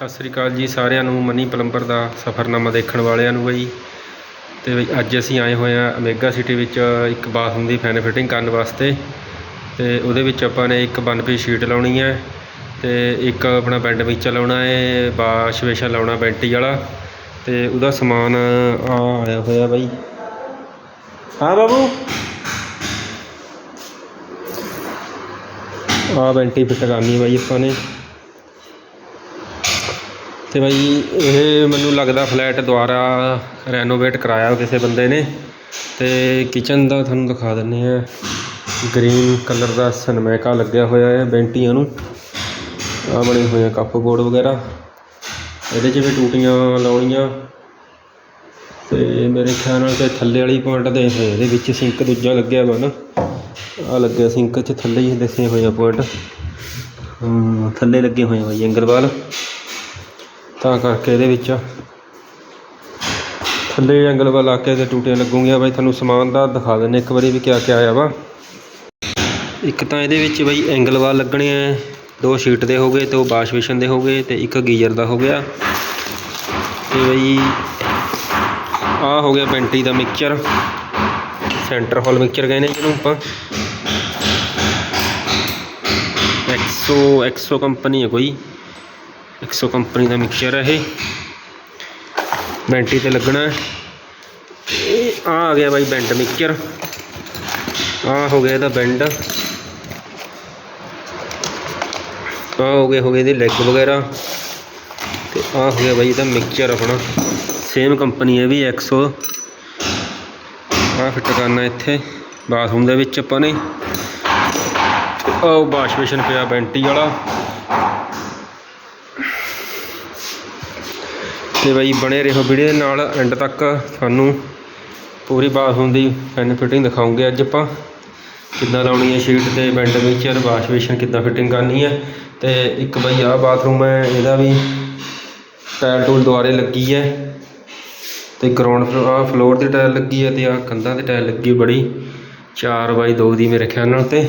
ਸਤਿ ਸ੍ਰੀ ਅਕਾਲ ਜੀ ਸਾਰਿਆਂ ਨੂੰ, ਮਨੀ ਪਲੰਬਰ ਦਾ ਸਫ਼ਰਨਾਮਾ ਦੇਖਣ ਵਾਲਿਆਂ ਨੂੰ ਬਈ। ਤੇ ਬਈ ਅੱਜ ਅਸੀਂ ਆਏ ਹੋਏ ਆ ਅਮੇਗਾ ਸਿਟੀ ਵਿੱਚ ਇੱਕ ਬਾਥਰੂਮ ਦੀ ਫੈਨ ਫਿਟਿੰਗ ਕਰਨ ਵਾਸਤੇ। ਤੇ ਉਹਦੇ ਵਿੱਚ ਆਪਾਂ ਨੇ ਇੱਕ ਵਨ ਪੀਸ ਸ਼ੀਟ ਲਾਉਣੀ ਹੈ ਤੇ ਇੱਕ ਆਪਣਾ ਬੈੱਡ ਵਿੱਚ ਲਾਉਣਾ ਹੈ ਬਾਸ਼ ਵੇਸ਼ਾ ਲਾਉਣਾ ਵੈਂਟੀ ਵਾਲਾ। ਤੇ ਉਹਦਾ ਸਮਾਨ ਆ ਆਇਆ ਹੋਇਆ ਬਈ। ਹਾਂ ਬਾਬੂ? ਆ ਬੈਂਟੀ ਫਿੱਟ ਕਰਨੀ ਬਾਈ ਆਪਾਂ ਨੇ। ਅਤੇ ਬਾਈ, ਇਹ ਮੈਨੂੰ ਲੱਗਦਾ ਫਲੈਟ ਦੁਬਾਰਾ ਰੈਨੋਵੇਟ ਕਰਵਾਇਆ ਕਿਸੇ ਬੰਦੇ ਨੇ। ਅਤੇ ਕਿਚਨ ਦਾ ਤੁਹਾਨੂੰ ਦਿਖਾ ਦਿੰਦੇ ਹਾਂ। ਗ੍ਰੀਨ ਕਲਰ ਦਾ ਸਨਮੈਕਾ ਲੱਗਿਆ ਹੋਇਆ ਹੈ ਬੈਂਟੀਆਂ ਨੂੰ। ਆ ਬਣੇ ਹੋਏ ਆ ਕੱਪ ਬੋਰਡ ਵਗੈਰਾ। ਇਹਦੇ 'ਚ ਵੀ ਟੂਟੀਆਂ ਲਾਉਣੀਆਂ। ਤੇ ਮੇਰੇ ਖਿਆਲ ਨਾਲ ਤੇ ਥੱਲੇ ਵਾਲੀ ਪੁਆਇੰਟ ਦੇ ਹੋਏ ਇਹਦੇ ਵਿੱਚ ਸਿੰਕ ਦੂਜਾ ਲੱਗਿਆ ਵਾ ਨਾ। ਆ ਲੱਗਿਆ ਸਿੰਕ 'ਚ ਥੱਲੇ ਹੀ ਦੱਸੇ ਹੋਏ ਆ ਪੁਆਇੰਟ ਥੱਲੇ ਲੱਗੇ ਹੋਏ ਆ ਬਾਈ ਐਂਗਲ ਵਾਲ। ਤਾਂ ਕਰਕੇ ਇਹਦੇ ਵਿੱਚ ਥੱਲੇ ਐਂਗਲ ਵਾਲ ਲਾ ਕੇ ਤੇ ਟੂਟੀਆਂ ਲੱਗੂਗੀਆਂ। ਬਾਈ, ਤੁਹਾਨੂੰ ਸਮਾਨ ਦਾ ਦਿਖਾ ਦਿੰਦੇ ਇੱਕ ਵਾਰੀ ਵੀ ਕਿਆ ਕਿਆ ਆਇਆ ਵਾ। ਇੱਕ ਤਾਂ ਇਹਦੇ ਵਿੱਚ ਬਈ ਐਂਗਲ ਵਾਲ ਲੱਗਣੇ ਆ। ਦੋ ਸ਼ੀਟ ਦੇ ਹੋ ਗਏ ਤੇ ਉਹ ਵਾਸ਼ ਬੇਸ਼ਨ ਦੇ ਹੋ ਗਏ ਤੇ ਇੱਕ ਗੀਜ਼ਰ ਦਾ ਹੋ ਗਿਆ। ਤੇ ਬਈ ਆ ਹੋ ਗਿਆ ਪੈਂਟੀ ਦਾ ਮਿਕਸਚਰ ਸੈਂਟਰ ਹਾਲ ਮਿਕਸਚਰ ਕਹਿੰਦੇ ਜਿਹਨੂੰ ਆਪਾਂ। ਐਕਸੋ ਐਕਸੋ ਕੰਪਨੀ ਹੈ ਕੋਈ। 100 ਕੰਪਨੀ ਦਾ ਮਿਕਸਚਰ ਹੈ ਇਹ। ਬੈਂਟੀ ਤੇ ਲੱਗਣਾ ਹੈ। ਇਹ ਆ ਆ ਗਿਆ ਬਾਈ ਬੈਂਡ ਮਿਕਸਚਰ। ਆ ਹੋ ਗਿਆ ਇਹਦਾ ਬੈਂਡ ਆ ਹੋ ਗਏ ਹੋ ਗਏ ਇਹਦੇ ਲੈਗ ਵਗੈਰਾ। ਤੇ ਆ ਹੋ ਗਿਆ ਬਾਈ ਇਹਦਾ ਮਿਕਸਚਰ ਆਪਣਾ। ਸੇਮ ਕੰਪਨੀ ਹੈ ਵੀ 100 ਆ ਫਿੱਟ ਕਰਨਾ ਇੱਥੇ ਬਾਥਰੂਮ ਦੇ ਵਿੱਚ ਆਪਾਂ ਨੇ। ਤੇ ਆਹ ਵਾਸ਼ ਬੇਸ਼ਨ ਪਿਆ ਬੈਂਟੀ ਵਾਲਾ। ਤੇ ਬਾਈ ਬਣੇ ਰਹੋ ਵੀਡੀਓ ਦੇ ਨਾਲ ਐਂਡ ਤੱਕ ਤੁਹਾਨੂੰ ਪੂਰੀ ਬਾਥਰੂਮ ਦੀ ਫੈਨ ਫਿਟਿੰਗ ਦਿਖਾਉਂਗੇ ਅੱਜ ਆਪਾਂ। ਕਿੱਦਾਂ ਲਾਉਣੀ ਹੈ ਸ਼ੀਟ ਤੇ ਬੈਂਡ ਮਿਕਸਚਰ ਵਾਸ਼ ਬੇਸ਼ਨ ਕਿੱਦਾਂ ਫਿਟਿੰਗ ਕਰਨੀ ਹੈ। ਤੇ ਇੱਕ ਬਾਈ ਆਹ ਬਾਥਰੂਮ ਹੈ, ਇਹਦਾ ਵੀ ਟਾਇਲ ਟੂਲ ਦੁਆਰੇ ਲੱਗੀ ਹੈ। ਤੇ ਗਰਾਊਂਡ ਆਹ ਫਲੋਰ ਦੀ ਟਾਇਲ ਲੱਗੀ ਹੈ ਤੇ ਆਹ ਕੰਧਾਂ ਤੇ ਟਾਇਲ ਲੱਗੀ ਬੜੀ। 4 ਬਾਈ 2 ਦੀ ਮੇਰੇ ਖਿਆਲ ਨਾਲ ਤੇ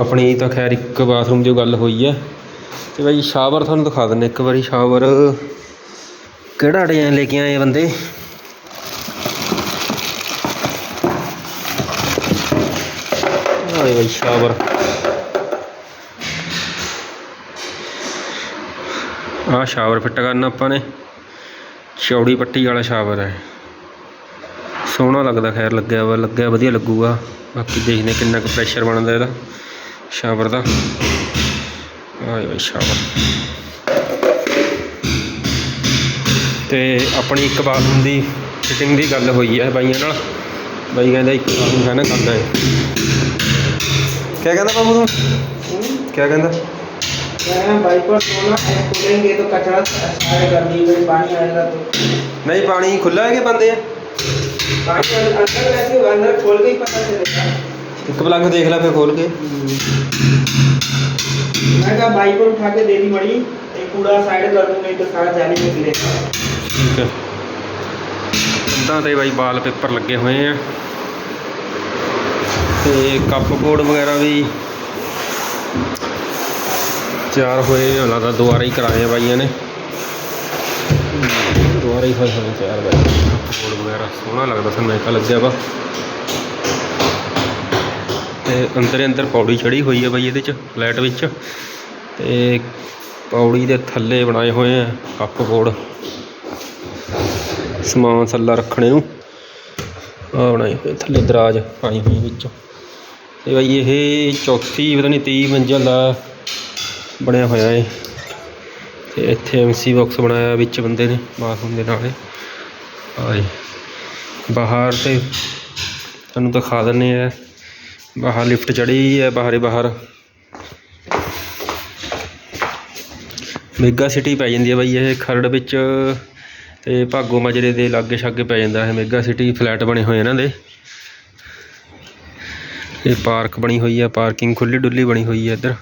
ਆਪਣੀ ਤਾਂ ਖੈਰ ਇੱਕ ਬਾਥਰੂਮ ਦੀ ਗੱਲ ਹੋਈ ਹੈ। ਤੇ ਬਾਈ ਸ਼ਾਵਰ ਤੁਹਾਨੂੰ ਦਿਖਾ ਦਿੰਦੇ ਇੱਕ ਵਾਰੀ ਸ਼ਾਵਰ ਕਿਹੜਾ ਡਿਜ਼ਾਈਨ ਲੈ ਕੇ ਆਏ ਬੰਦੇ? ਆਏ ਬਈ ਸ਼ਾਵਰ। ਆ ਸ਼ਾਵਰ ਫਿੱਟ ਕਰਨਾ ਆਪਾਂ ਨੇ। ਚੌੜੀ ਪੱਟੀ ਵਾਲਾ ਸ਼ਾਵਰ ਹੈ। ਸੋਹਣਾ ਲੱਗਦਾ, ਖੈਰ ਲੱਗਿਆ ਵਾ, ਲੱਗਿਆ ਵਧੀਆ ਲੱਗੂਗਾ। ਬਾਕੀ ਦੇਖਦੇ ਕਿੰਨਾ ਕੁ ਪ੍ਰੈਸ਼ਰ ਬਣਦਾ ਇਹਦਾ, ਸ਼ਾਵਰ ਦਾ। ਆਏ ਬਈ ਸ਼ਾਵਰ। ਤੇ ਆਪਣੀ ਇੱਕ ਬਾਥਰੂਮ ਦੀ ਫਿਟਿੰਗ ਦੀ ਗੱਲ ਹੋਈ ਹੈ ਬਾਈਆਂ ਨਾਲ ਬਾਈ ਕਹਿੰਦਾ ਇੱਕ ਬਾਥਰੂਮ ਹੈ ਨਾ ਕਰਨਾ ਹੈ ਕਿਆ ਕਹਿੰਦਾ ਬਾਬੂ ਤੂੰ ਕਿਆ ਕਹਿੰਦਾ मैं वाइपर सोना है खोलेंगे तो कचरा सारे कर दी फिर पानी आएगा तो ਨਹੀਂ ਪਾਣੀ ਖੁੱਲਾ ਹੈ ਕਿ ਬੰਦ ਹੈ पानी अं- अंदर वैसे अंदर खोल के ही पता चलेगा ਇੱਕ ਪਲੱਗ ਦੇਖ ਲੈ ਫੇ ਖੋਲ ਕੇ मैं कहा वाइपर उठा के दे दी बड़ी एक पूरा साइड कर दूँ नहीं तो सारा जाली में गिरेगा ਠੀਕ ਹੈ ਕੰਧਾਂ ਤੇ ਬਾਈ ਵਾਲ ਪੇਪਰ ਲੱਗੇ ਹੋਏ ਆ। ਤੇ ਕੱਪ ਬੋਰਡ ਵਗੈਰਾ ਵੀ ਤਿਆਰ ਹੋਏ ਆ। ਦਾ ਦੁਬਾਰਾ ਹੀ ਕਰਾਏ ਆ ਬਾਈਆਂ ਨੇ। ਦੁਬਾਰਾ ਹੀ ਹੋਏ ਹੋਏ ਤਿਆਰ ਬਾਈ ਕੱਪ ਬੋਰਡ ਵਗੈਰਾ ਸੋਹਣਾ ਲੱਗਦਾ ਸਾਨੂੰ ਸਨਮਾਈਕਾ ਲੱਗਿਆ ਵਾ। ਤੇ ਅੰਦਰ ਅੰਦਰ ਪੌੜੀ ਚੜੀ ਹੋਈ ਹੈ ਬਾਈ ਇਹਦੇ ਚ, ਫਲੈਟ ਵਿੱਚ। ਤੇ ਪੌੜੀ ਦੇ ਥੱਲੇ ਬਣਾਏ ਹੋਏ ਆ ਕੱਪ ਬੋਰਡ ਸਮਾਨ ਸੱਲਾ ਰੱਖਣੇ ਨੂੰ। ਆ ਬਣਾਏ ਹੋਏ ਥੱਲੇ ਦਰਾਜ ਪਾਈ ਹੋਈ ਵਿੱਚ। ਤੇ ਬਾਈ ਇਹ ਚੌਥੀ, ਪਤਾ ਨਹੀਂ 30 ਮੰਜ਼ਿਲ ਦਾ ਬਣਿਆ ਹੋਇਆ ਏ। ਤੇ ਇੱਥੇ ਐਮਸੀ ਬਾਕਸ ਬਣਾਇਆ ਵਿੱਚ ਬੰਦੇ ਨੇ ਬਾਥਰੂਮ ਦੇ ਨਾਲੇ। ਆਏ, ਬਾਹਰ ਤੇ ਤੁਹਾਨੂੰ ਦਿਖਾ ਦਿੰਨੇ ਆ। ਬਾਹਰ ਲਿਫਟ ਚੜੀ ਹੈ ਬਾਹਰੇ ਬਾਹਰ। ਮੇਗਾ ਸਿਟੀ ਪੈ ਜਾਂਦੀ ਹੈ ਬਾਈ ਇਹ ਖਰੜ ਵਿੱਚ। ਤੇ ਭਾਗੋ ਮਾਜਰੇ ਦੇ ਲਾਗੇ ਛਾਗੇ ਪੈ ਜਾਂਦਾ ਹੈ ਮੇਗਾ ਸਿਟੀ ਫਲੈਟ ਬਣੇ ਹੋਏ ਇਹਨਾਂ ਦੇ। ਇਹ ਪਾਰਕ ਬਣੀ ਹੋਈ ਹੈ ਪਾਰਕਿੰਗ ਖੁੱਲੀ ਡੁੱਲੀ ਬਣੀ ਹੋਈ ਹੈ ਇੱਧਰ।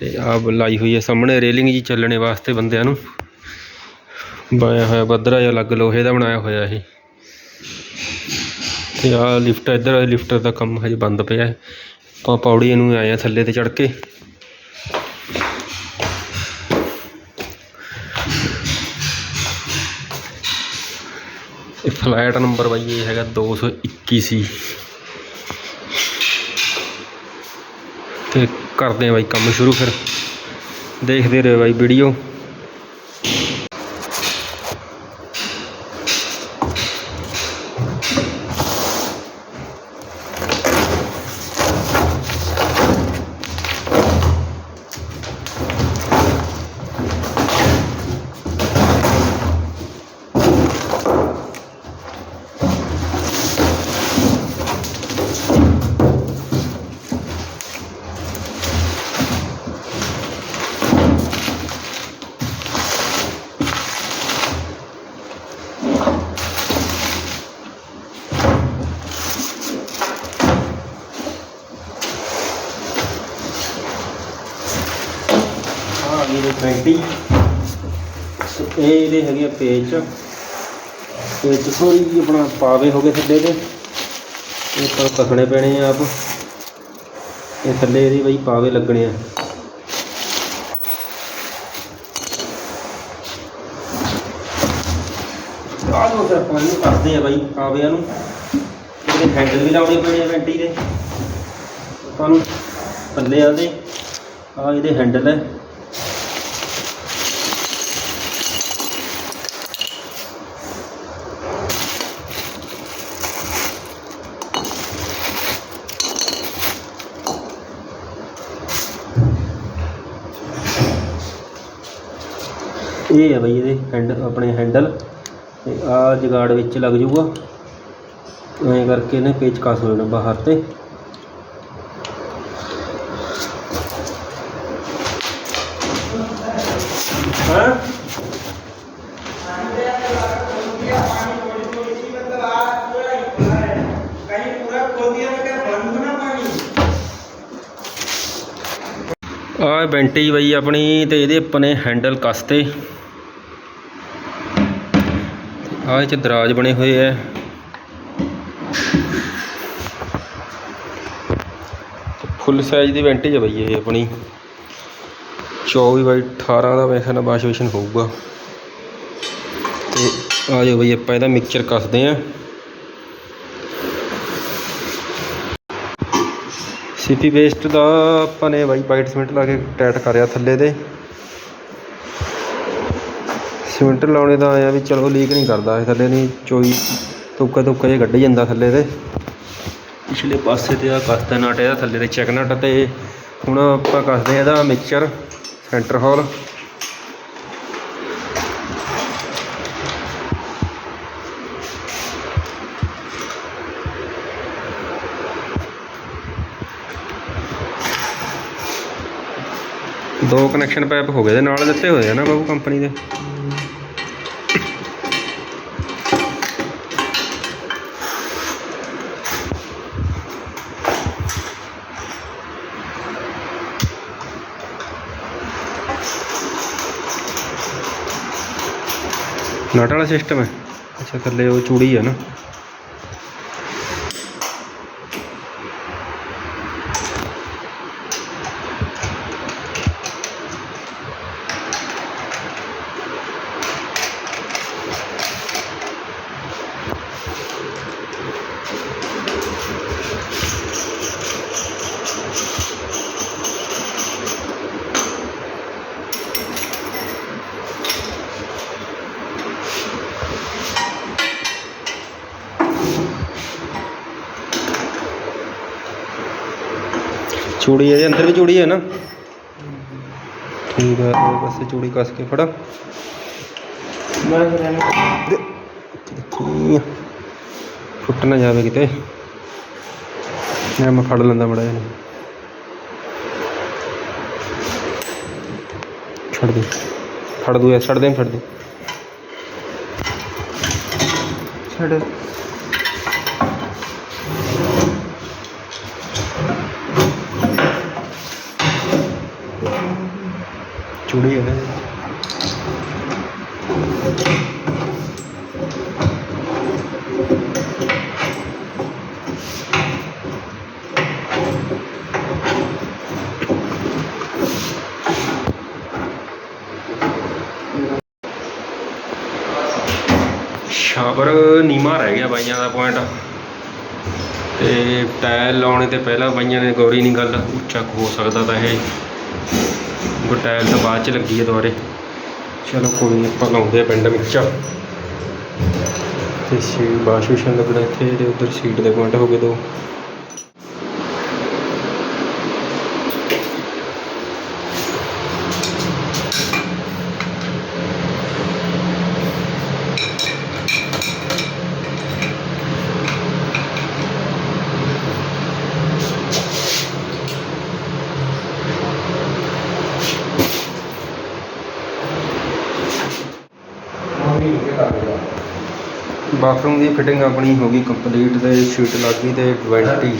ਤੇ ਆ ਲਾਈ ਹੋਈ ਹੈ ਸਾਹਮਣੇ ਰੇਲਿੰਗ ਜੀ ਚੱਲਣੇ ਵਾਸਤੇ ਬੰਦਿਆਂ ਨੂੰ। ਬਣਾਇਆ ਹੋਇਆ ਬੱਦਰਾ ਜਿਹਾ ਲੱਗ ਲੋਹੇ ਦਾ ਬਣਾਇਆ ਹੋਇਆ ਇਹ। ਤੇ ਆ ਲਿਫਟ ਇੱਧਰ ਲਿਫਟਰ ਦਾ ਕੰਮ ਹਜੇ ਬੰਦ ਪਿਆ ਹੈ। ਆਪਾਂ ਪੌੜੀ ਨੂੰ ਆਏ ਆ ਥੱਲੇ ਤੇ ਚੜ ਕੇ। ਇਹ ਫਲੈਟ ਨੰਬਰ ਬਾਈ ਇਹ ਹੈਗਾ 221 ਸੀ ਤੇ ਕਰਦੇ ਆ ਬਾਈ ਕੰਮ ਸ਼ੁਰੂ ਫਿਰ। ਦੇਖਦੇ ਰਹੋ ਬਾਈ ਵੀਡੀਓ। ਆ ਗਈ ਬੈਂਟੀ ਇਹ ਇਹਦੇ ਹੈਗੇ ਆ ਪੇਚ। ਪੇਜ ਥੋੜੀ ਜਿਹੀ ਆਪਣਾ ਪਾਵੇ ਹੋ ਗਏ ਥੱਲੇ ਦੇ। ਇਹ ਪਰ ਕੱਖਣੇ ਪੈਣੇ ਆ ਆਪ। ਇਹ ਥੱਲੇ ਇਹਦੇ ਬਈ ਪਾਵੇ ਲੱਗਣੇ ਆ। ਆਹ ਫਿਰ ਆਪਾਂ ਇਹਨੂੰ ਕਰਦੇ ਆ ਬਾਈ ਪਾਵਿਆਂ ਨੂੰ। ਇਹਦੇ ਹੈਂਡਲ ਵੀ ਲਾਉਣੇ ਪੈਣੇ ਆ ਬੈਂਟੀ ਦੇ। ਆਪਾਂ ਨੂੰ ਥੱਲੇ ਆ ਦੇ। ਆ ਇਹਦੇ ਹੈਂਡਲ ਹੈ। ਇਹ ਹੈ ਬਈ ਇਹਦੇ ਹੈਂਡਲ ਆਪਣੇ ਹੈਂਡਲ ਤੇ ਆ ਜਗਾੜ ਵਿੱਚ ਲੱਗ ਜਾਊਗਾ। ਐਂ ਕਰਕੇ ਇਹਨੇ ਪੇਚਕਸ ਹੋ ਜਾਣਾ ਬਾਹਰ ਤੇ। ਆ ਵੈਂਟੀ ਬਈ ਆਪਣੀ ਤੇ ਇਹਦੇ ਆਪਣੇ ਹੈਂਡਲ ਕਸਤੇ ਆਹ ਇਹ ਚ ਦਰਾਜ ਬਣੇ ਹੋਏ ਐ ਫੁੱਲ ਸਾਈਜ਼ ਦੀ ਵੈਂਟੇਜ ਹੈ ਬਈ ਇਹ ਆਪਣੀ। 24 ਬਾਈ 18 ਦਾ ਵੈਸੇ ਨਾ ਵਾਸ਼ ਬੇਸ਼ਨ ਹੋਊਗਾ। ਤੇ ਆ ਜਾਓ ਬਈ ਆਪਾਂ ਇਹਦਾ ਮਿਕਸਚਰ ਕੱਸਦੇ ਆਂ। ਸੀਪੀ ਵੇਸਟ ਦਾ ਆਪਾਂ ਨੇ ਬਾਈ ਬਾਈਟ ਸਿਮੈਂਟ ਲਾ ਕੇ ਟਾਈਟ ਕਰਿਆ ਥੱਲੇ ਦੇ ਸਿਮੈਂਟ ਲਾਉਣੇ ਦਾ ਆ ਵੀ ਚਲੋ ਲੀਕ ਨਹੀਂ ਕਰਦਾ ਇਹ ਥੱਲੇ ਨਹੀਂ, ਚੋਈ ਤੁੱਕਾ ਤੁੱਕਾ ਜਿਹਾ ਕੱਢ ਜਾਂਦਾ ਥੱਲੇ ਦੇ ਪਿਛਲੇ ਪਾਸੇ ਤੇ ਆ ਕਸਤਾ ਨਟ ਇਹਦਾ ਥੱਲੇ ਦੇ ਚੈੱਕ ਨਟ ਤੇ ਹੁਣ ਆਪਾਂ ਕੱਸਦੇ ਆ ਇਹਦਾ ਮਿਕਸਚਰ ਸੈਂਟਰ ਹੋਲ ਦੋ ਕਨੈਕਸ਼ਨ ਪਾਈਪ ਹੋ ਗਏ ਦੇ ਨਾਲ ਦਿੱਤੇ ਹੋਏ ਆ ਨਾ ਬਾਬੂ ਕੰਪਨੀ ਦੇ। ਨਟ ਵਾਲਾ ਸਿਸਟਮ ਹੈ। ਅੱਛਾ ਥੱਲੇ ਉਹ ਚੂੜੀ ਹੈ ਨਾ। ਚੂੜੀ ਇਹਦੇ ਅੰਦਰ ਵੀ ਚੂੜੀ ਹੈ ਨਾ? ਠੀਕ ਹੈ ਬਸ ਚੂੜੀ ਕੱਸ ਕੇ ਫੜਾ। ਫੁੱਟ ਨਾ ਜਾਵੇ ਕਿਤੇ। ਮੈਂ ਫੜ ਲੈਂਦਾ ਮੜਾ ਇਹਨੂੰ ਛੱਡ ਦੇ। ਛੱਡ ਦੂ ਐ ਛੱਡ ਦੇ ਛੱਡ ਦੇ। ਛੱਡ। ਚੂੜੀ ਹੈ ਨਾ। ਨੀਮਾ ਰਹਿ ਗਿਆ ਬਾਈਆਂ ਦਾ ਪੁਆਇੰਟ ਤੇ ਟਾਇਲ ਲਾਉਣੇ ਤੇ ਪਹਿਲਾਂ ਬਾਈਆਂ ਨੇ ਗੌਰੀ ਨਹੀਂ ਗੱਲ, ਉੱਚਾ ਕੁ ਹੋ ਸਕਦਾ ਤਾਂ ਇਹ। ਉਹ ਟਾਇਲ ਤਾਂ ਬਾਅਦ ਚ ਲੱਗੀ ਹੈ ਦੁਬਾਰੇ। ਚਲੋ ਕੋਈ ਨੀ, ਆਪਾਂ ਲਾਉਂਦੇ ਆ ਪਿੰਡ ਵਿੱਚ। ਤੇ ਸੀ ਵਾਸ਼ਵੇਸ਼ਨ ਲੱਗਣਾ ਇੱਥੇ ਤੇ ਉਧਰ ਸੀਟ ਦੇ ਪੁਆਇੰਟ ਹੋ ਗਏ ਦੋ। ਬਾਥਰੂਮ ਦੀ ਫਿਟਿੰਗ ਆਪਣੀ ਹੋ ਗਈ ਕੰਪਲੀਟ ਤੇ ਸ਼ੀਟ ਲੱਗ ਗਈ ਤੇ ਵੈਂਟੀ